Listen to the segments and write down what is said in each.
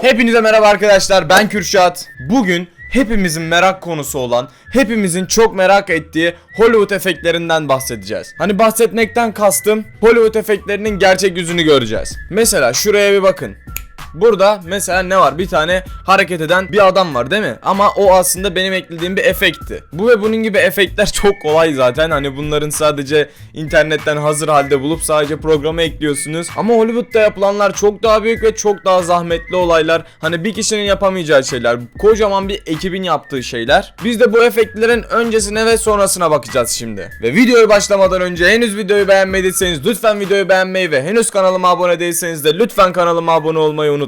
Hepinize merhaba arkadaşlar ben Kürşat. Bugün hepimizin merak konusu olan, hepimizin çok merak ettiği Hollywood efektlerinden bahsedeceğiz. Hani bahsetmekten kastım Hollywood efektlerinin gerçek yüzünü göreceğiz. Mesela şuraya bir bakın. Burada mesela ne var? Bir tane hareket eden bir adam var değil mi? Ama o aslında benim eklediğim bir efektti. Bu ve bunun gibi efektler çok kolay zaten. Hani bunların sadece internetten hazır halde bulup sadece programa ekliyorsunuz. Ama Hollywood'da yapılanlar çok daha büyük ve çok daha zahmetli olaylar. Hani bir kişinin yapamayacağı şeyler. Kocaman bir ekibin yaptığı şeyler. Biz de bu efektlerin öncesine ve sonrasına bakacağız şimdi. Ve videoyu başlamadan önce henüz videoyu beğenmediyseniz lütfen videoyu beğenmeyi ve henüz kanalıma abone değilseniz de lütfen kanalıma abone olmayı unutmayın.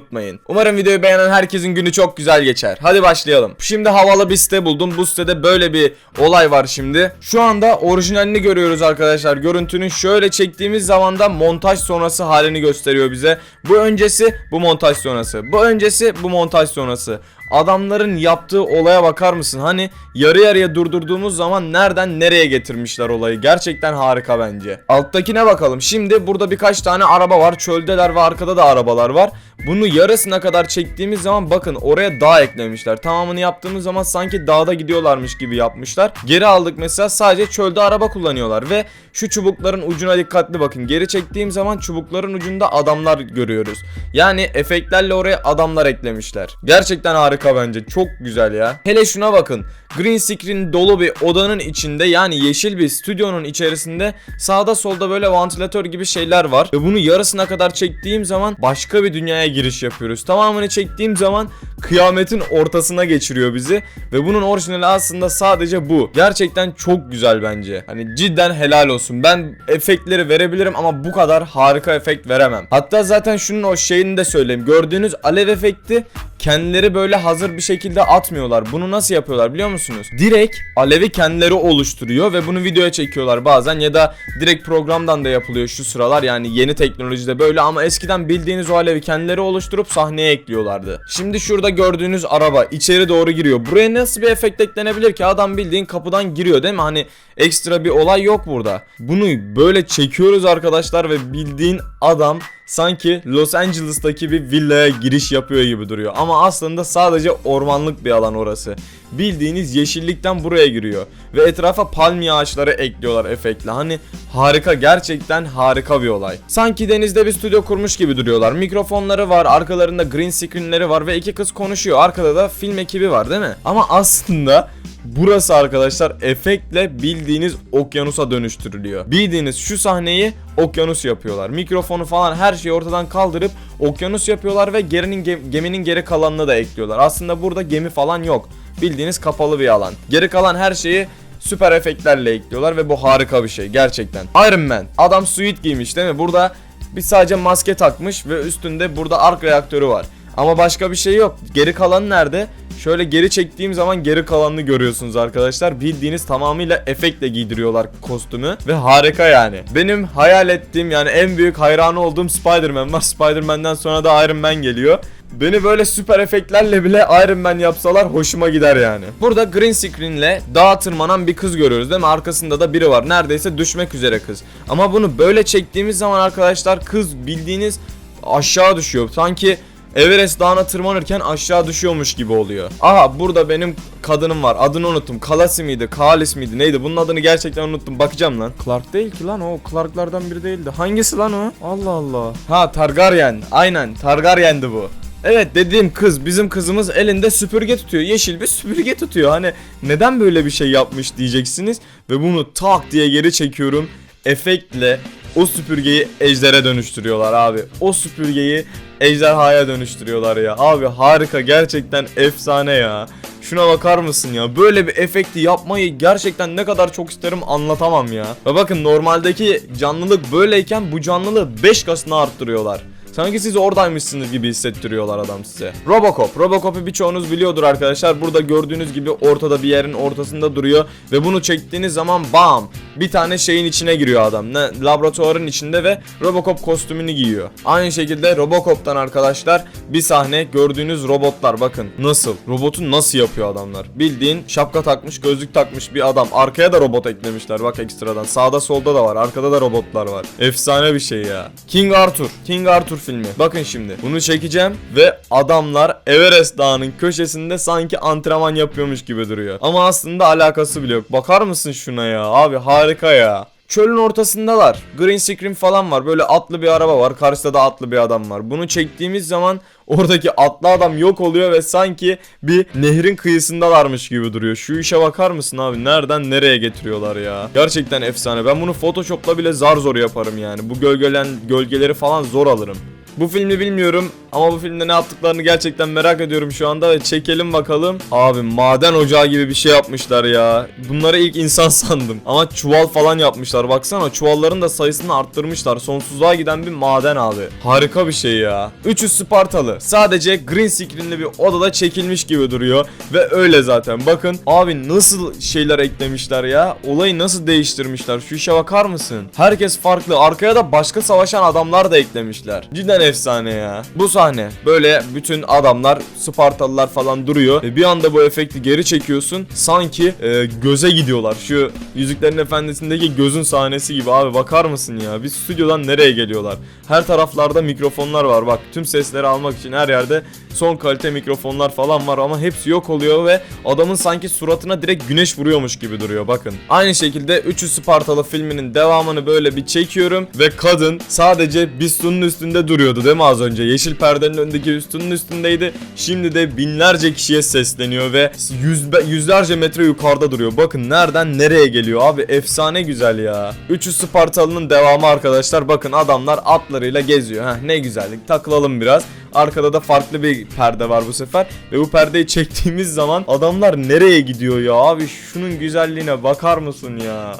Umarım videoyu beğenen herkesin günü çok güzel geçer. Hadi başlayalım. Şimdi havalı bir site buldum. Bu sitede böyle bir olay var şimdi. Şu anda orijinalini görüyoruz arkadaşlar. Görüntünün şöyle çektiğimiz zaman da montaj sonrası halini gösteriyor bize. Bu öncesi, bu montaj sonrası. Bu öncesi, bu montaj sonrası. Adamların yaptığı olaya bakar mısın? Hani yarı yarıya durdurduğumuz zaman nereden nereye getirmişler olayı. Gerçekten harika bence. Alttakine bakalım. Şimdi burada birkaç tane araba var. Çöldeler ve arkada da arabalar var. Bunu yarısına kadar çektiğimiz zaman bakın oraya dağ eklemişler. Tamamını yaptığımız zaman sanki dağda gidiyorlarmış gibi yapmışlar. Geri aldık mesela sadece çölde araba kullanıyorlar ve şu çubukların ucuna dikkatli bakın. Geri çektiğim zaman çubukların ucunda adamlar görüyoruz. Yani efektlerle oraya adamlar eklemişler. Gerçekten harika bence. Çok güzel ya. Hele şuna bakın. Green screen dolu bir odanın içinde yani yeşil bir stüdyonun içerisinde sağda solda böyle vantilatör gibi şeyler var. Ve bunu yarısına kadar çektiğim zaman başka bir dünyaya giriş yapıyoruz. Tamamını çektiğim zaman kıyametin ortasına geçiriyor bizi. Ve bunun orijinali aslında sadece bu. Gerçekten çok güzel bence. Hani cidden helal olsun. Ben efektleri verebilirim ama bu kadar harika efekt veremem. Hatta zaten şunun o şeyini de söyleyeyim. Gördüğünüz alev efekti kendileri böyle hazır bir şekilde atmıyorlar. Bunu nasıl yapıyorlar biliyor musunuz? Direkt alevi kendileri oluşturuyor ve bunu videoya çekiyorlar bazen ya da direkt programdan da yapılıyor şu sıralar yani yeni teknolojide böyle ama eskiden bildiğiniz o alevi kendileri oluşturup sahneye ekliyorlardı. Şimdi şurada gördüğünüz araba içeri doğru giriyor. Buraya nasıl bir efekt eklenebilir ki? Adam bildiğin kapıdan giriyor değil mi? Hani ekstra bir olay yok burada. Bunu böyle çekiyoruz arkadaşlar ve bildiğin adam sanki Los Angeles'taki bir villaya giriş yapıyor gibi duruyor. Ama aslında sadece ormanlık bir alan orası. Bildiğiniz yeşillikten buraya giriyor. Ve etrafa palmiye ağaçları ekliyorlar efektle. Hani harika gerçekten harika bir olay. Sanki denizde bir stüdyo kurmuş gibi duruyorlar. Mikrofonları var, arkalarında green screenleri var ve iki kız konuşuyor. Arkada da film ekibi var değil mi? Ama aslında Burası arkadaşlar efektle bildiğiniz okyanusa dönüştürülüyor. Bildiğiniz şu sahneyi okyanus yapıyorlar. Mikrofonu falan her şeyi ortadan kaldırıp okyanus yapıyorlar ve gerinin gem- geminin geri kalanını da ekliyorlar. Aslında burada gemi falan yok. Bildiğiniz kapalı bir alan. Geri kalan her şeyi süper efektlerle ekliyorlar ve bu harika bir şey gerçekten. Iron Man adam suit giymiş değil mi? Burada bir sadece maske takmış ve üstünde burada ark reaktörü var. Ama başka bir şey yok. Geri kalanı nerede? Şöyle geri çektiğim zaman geri kalanını görüyorsunuz arkadaşlar. Bildiğiniz tamamıyla efektle giydiriyorlar kostümü ve harika yani. Benim hayal ettiğim yani en büyük hayranı olduğum Spider-Man var. Spider-Man'den sonra da Iron Man geliyor. Beni böyle süper efektlerle bile Iron Man yapsalar hoşuma gider yani. Burada green screen'le dağa tırmanan bir kız görüyoruz değil mi? Arkasında da biri var. Neredeyse düşmek üzere kız. Ama bunu böyle çektiğimiz zaman arkadaşlar kız bildiğiniz aşağı düşüyor. Sanki Everest dağına tırmanırken aşağı düşüyormuş gibi oluyor. Aha burada benim kadınım var. Adını unuttum. Kalasi miydi? Kalis miydi? Neydi? Bunun adını gerçekten unuttum. Bakacağım lan. Clark değil ki lan o. Clark'lardan biri değildi. Hangisi lan o? Allah Allah. Ha Targaryen. Aynen. Targaryen'di bu. Evet dediğim kız bizim kızımız elinde süpürge tutuyor. Yeşil bir süpürge tutuyor. Hani neden böyle bir şey yapmış diyeceksiniz. Ve bunu tak diye geri çekiyorum. Efektle o süpürgeyi ejdere dönüştürüyorlar abi. O süpürgeyi ejderhaya dönüştürüyorlar ya. Abi harika gerçekten efsane ya. Şuna bakar mısın ya? Böyle bir efekti yapmayı gerçekten ne kadar çok isterim anlatamam ya. Ve bakın normaldeki canlılık böyleyken bu canlılığı 5 katına arttırıyorlar. Sanki siz oradaymışsınız gibi hissettiriyorlar adam size. Robocop. Robocop'u birçoğunuz biliyordur arkadaşlar. Burada gördüğünüz gibi ortada bir yerin ortasında duruyor. Ve bunu çektiğiniz zaman bam bir tane şeyin içine giriyor adam. Ne? Laboratuvarın içinde ve Robocop kostümünü giyiyor. Aynı şekilde Robocop'tan arkadaşlar bir sahne gördüğünüz robotlar bakın. Nasıl? Robotu nasıl yapıyor adamlar? Bildiğin şapka takmış, gözlük takmış bir adam. Arkaya da robot eklemişler bak ekstradan. Sağda solda da var. Arkada da robotlar var. Efsane bir şey ya. King Arthur. King Arthur filmi. Bakın şimdi. Bunu çekeceğim ve adamlar Everest Dağı'nın köşesinde sanki antrenman yapıyormuş gibi duruyor. Ama aslında alakası bile yok. Bakar mısın şuna ya? Abi harika ya. Çölün ortasındalar. Green screen falan var. Böyle atlı bir araba var. Karşıda da atlı bir adam var. Bunu çektiğimiz zaman oradaki atlı adam yok oluyor ve sanki bir nehrin kıyısındalarmış gibi duruyor. Şu işe bakar mısın abi? Nereden nereye getiriyorlar ya? Gerçekten efsane. Ben bunu Photoshop'la bile zar zor yaparım yani. Bu gölgelen gölgeleri falan zor alırım. Bu filmi bilmiyorum ama bu filmde ne yaptıklarını gerçekten merak ediyorum şu anda ve çekelim bakalım. Abi maden ocağı gibi bir şey yapmışlar ya. Bunları ilk insan sandım. Ama çuval falan yapmışlar. Baksana çuvalların da sayısını arttırmışlar. Sonsuzluğa giden bir maden abi. Harika bir şey ya. 300 Spartalı. Sadece green screen'li bir odada çekilmiş gibi duruyor. Ve öyle zaten. Bakın abi nasıl şeyler eklemişler ya. Olayı nasıl değiştirmişler. Şu işe bakar mısın? Herkes farklı. Arkaya da başka savaşan adamlar da eklemişler. Cidden efsane ya. Bu sahne böyle bütün adamlar Spartalılar falan duruyor ve bir anda bu efekti geri çekiyorsun sanki e, göze gidiyorlar. Şu Yüzüklerin Efendisi'ndeki gözün sahnesi gibi abi bakar mısın ya? Bir stüdyodan nereye geliyorlar? Her taraflarda mikrofonlar var bak tüm sesleri almak için her yerde son kalite mikrofonlar falan var ama hepsi yok oluyor ve adamın sanki suratına direkt güneş vuruyormuş gibi duruyor bakın. Aynı şekilde 300 Spartalı filminin devamını böyle bir çekiyorum ve kadın sadece bistunun üstünde duruyordu değil mi az önce? Yeşil perdenin önündeki üstünün üstündeydi. Şimdi de binlerce kişiye sesleniyor ve yüz, yüzlerce metre yukarıda duruyor. Bakın nereden nereye geliyor abi efsane güzel ya. 300 Spartalı'nın devamı arkadaşlar bakın adamlar atlarıyla geziyor. Heh, ne güzellik takılalım biraz. Arkada da farklı bir perde var bu sefer. Ve bu perdeyi çektiğimiz zaman adamlar nereye gidiyor ya abi şunun güzelliğine bakar mısın ya?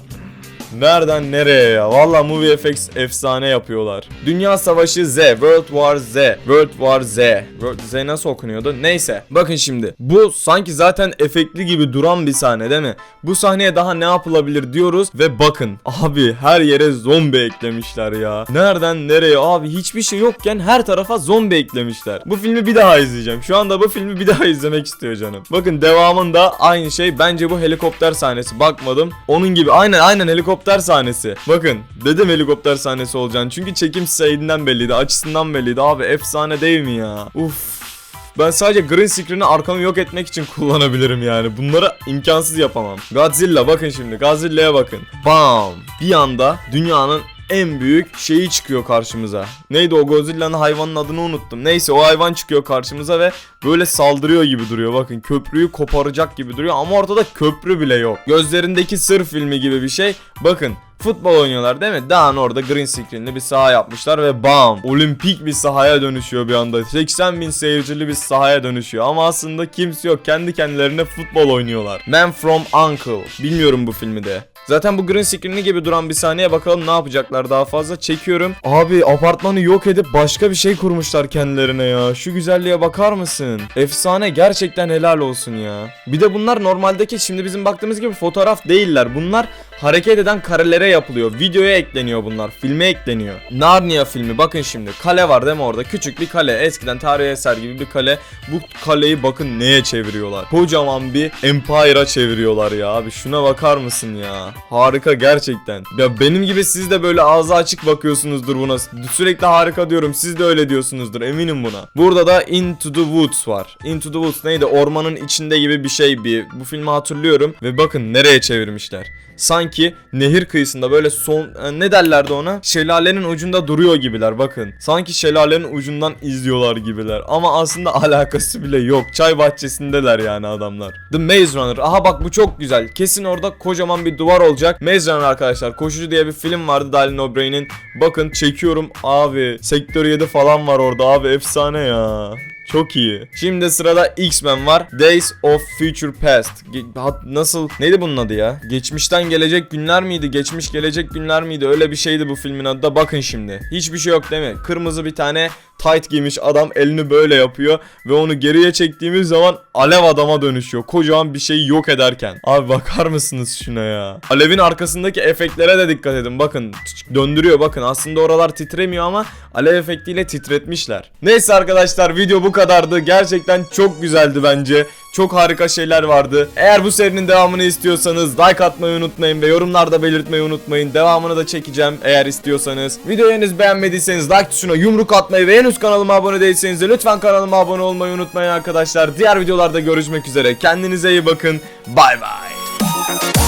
Nereden nereye ya? Valla Movie FX efsane yapıyorlar. Dünya Savaşı Z, World War Z, World War Z. World Z nasıl okunuyordu? Neyse. Bakın şimdi. Bu sanki zaten efektli gibi duran bir sahne değil mi? Bu sahneye daha ne yapılabilir diyoruz ve bakın. Abi her yere zombi eklemişler ya. Nereden nereye? Abi hiçbir şey yokken her tarafa zombi eklemişler. Bu filmi bir daha izleyeceğim. Şu anda bu filmi bir daha izlemek istiyor canım. Bakın devamında aynı şey. Bence bu helikopter sahnesi. Bakmadım. Onun gibi aynen aynen helikopter sahnesi. Bakın dedim helikopter sahnesi olacağını. Çünkü çekim sayedinden belliydi. Açısından belliydi. Abi efsane değil mi ya? Uf. Ben sadece green screen'i arkamı yok etmek için kullanabilirim yani. Bunları imkansız yapamam. Godzilla bakın şimdi. Godzilla'ya bakın. Bam. Bir anda dünyanın en büyük şeyi çıkıyor karşımıza. Neydi o Godzilla'nın hayvanın adını unuttum. Neyse o hayvan çıkıyor karşımıza ve böyle saldırıyor gibi duruyor. Bakın köprüyü koparacak gibi duruyor ama ortada köprü bile yok. Gözlerindeki sır filmi gibi bir şey. Bakın Futbol oynuyorlar değil mi? Dağın orada green screen'li bir saha yapmışlar ve bam! Olimpik bir sahaya dönüşüyor bir anda. 80 bin seyircili bir sahaya dönüşüyor. Ama aslında kimse yok. Kendi kendilerine futbol oynuyorlar. Man from Uncle. Bilmiyorum bu filmi de. Zaten bu green screen'li gibi duran bir sahneye bakalım ne yapacaklar daha fazla. Çekiyorum. Abi apartmanı yok edip başka bir şey kurmuşlar kendilerine ya. Şu güzelliğe bakar mısın? Efsane gerçekten helal olsun ya. Bir de bunlar normaldeki şimdi bizim baktığımız gibi fotoğraf değiller. Bunlar hareket eden karelere yapılıyor. Videoya ekleniyor bunlar. Filme ekleniyor. Narnia filmi bakın şimdi. Kale var değil mi orada? Küçük bir kale. Eskiden tarihi eser gibi bir kale. Bu kaleyi bakın neye çeviriyorlar. Kocaman bir empire'a çeviriyorlar ya abi. Şuna bakar mısın ya? Harika gerçekten. Ya benim gibi siz de böyle ağzı açık bakıyorsunuzdur buna. Sürekli harika diyorum. Siz de öyle diyorsunuzdur. Eminim buna. Burada da Into the Woods var. Into the Woods neydi? Ormanın içinde gibi bir şey bir. Bu filmi hatırlıyorum. Ve bakın nereye çevirmişler. Sanki nehir kıyısında böyle son e, ne derlerdi ona? Şelalenin ucunda duruyor gibiler bakın. Sanki şelalenin ucundan izliyorlar gibiler. Ama aslında alakası bile yok. Çay bahçesindeler yani adamlar. The Maze Runner. Aha bak bu çok güzel. Kesin orada kocaman bir duvar olacak. Maze Runner arkadaşlar. Koşucu diye bir film vardı Dalin O'Brien'in. Bakın çekiyorum abi. Sektör 7 falan var orada abi. Efsane ya. Çok iyi. Şimdi sırada X-Men var. Days of Future Past. Ge- nasıl? Neydi bunun adı ya? Geçmişten gelecek günler miydi? Geçmiş gelecek günler miydi? Öyle bir şeydi bu filmin adı da. Bakın şimdi. Hiçbir şey yok değil mi? Kırmızı bir tane tight giymiş adam elini böyle yapıyor ve onu geriye çektiğimiz zaman alev adama dönüşüyor. Kocaman bir şeyi yok ederken. Abi bakar mısınız şuna ya? Alevin arkasındaki efektlere de dikkat edin. Bakın döndürüyor bakın. Aslında oralar titremiyor ama alev efektiyle titretmişler. Neyse arkadaşlar video bu kadardı. Gerçekten çok güzeldi bence. Çok harika şeyler vardı. Eğer bu serinin devamını istiyorsanız like atmayı unutmayın ve yorumlarda belirtmeyi unutmayın. Devamını da çekeceğim eğer istiyorsanız. Videoyu henüz beğenmediyseniz like tuşuna yumruk atmayı ve henüz kanalıma abone değilseniz de lütfen kanalıma abone olmayı unutmayın arkadaşlar. Diğer videolarda görüşmek üzere. Kendinize iyi bakın. Bay bay.